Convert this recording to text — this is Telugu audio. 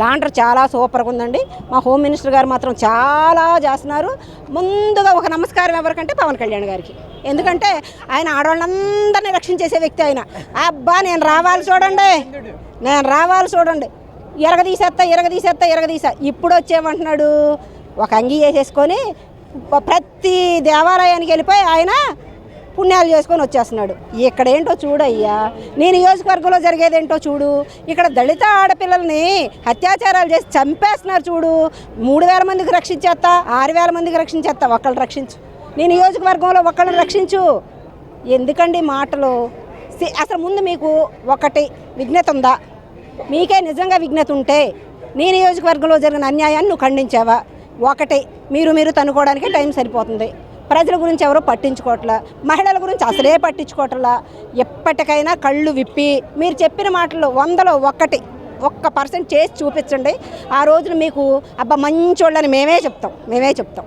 లాండర్ చాలా సూపర్గా ఉందండి. మా హోమ్ మినిస్టర్ గారు మాత్రం చాలా చేస్తున్నారు. ముందుగా ఒక నమస్కారం ఎవరికంటే పవన్ కళ్యాణ్ గారికి. ఎందుకంటే ఆయన ఆడవాళ్ళందరినీ రక్షించేసే వ్యక్తి ఆయన. అబ్బా నేను రావాలి చూడండి. నేను రావాలి చూడండి. ఎరగదీసేస్తా ఎరగదీసేస్తా ఎరగదీసా ఇప్పుడు వచ్చేమంటున్నాడు? ఒక అంగీ వేసేసుకొని ప్రతి దేవాలయానికి వెళ్ళిపోయి ఆయన పుణ్యాలు చేసుకొని వచ్చేస్తున్నాడు. ఇక్కడ ఏంటో చూడయ్యా. నీ నియోజకవర్గంలో జరిగేది ఏంటో చూడు. ఇక్కడ దళిత ఆడపిల్లల్ని అత్యాచారాలు చేసి చంపేస్తున్నారు చూడు. మూడు వేల మందికి రక్షించేస్తా ఆరు వేల మందికి రక్షించేస్తా ఒకళ్ళు రక్షించు. నీ నియోజకవర్గంలో ఒకళ్ళని రక్షించు. ఎందుకండి మాటలు? అసలు ముందు మీకు ఒకటి విఘ్నత ఉందా? మీకే నిజంగా విఘ్నత ఉంటే నీ నియోజకవర్గంలో జరిగిన అన్యాయాన్ని నువ్వు ఖండించావా? ఒకటి మీరు మీరు తనుకోవడానికి టైం సరిపోతుంది. ప్రజల గురించి ఎవరో పట్టించుకోవట్లా? మహిళల గురించి అసలే పట్టించుకోవట్లా? ఎప్పటికైనా కళ్ళు విప్పి మీరు చెప్పిన మాటలు వందలో ఒక్కటి ఒక్క పర్సెంట్ చేసి చూపించండి. ఆ రోజున మీకు అబ్బా మంచోళ్ళని మేమే చెప్తాం మేమే చెప్తాం.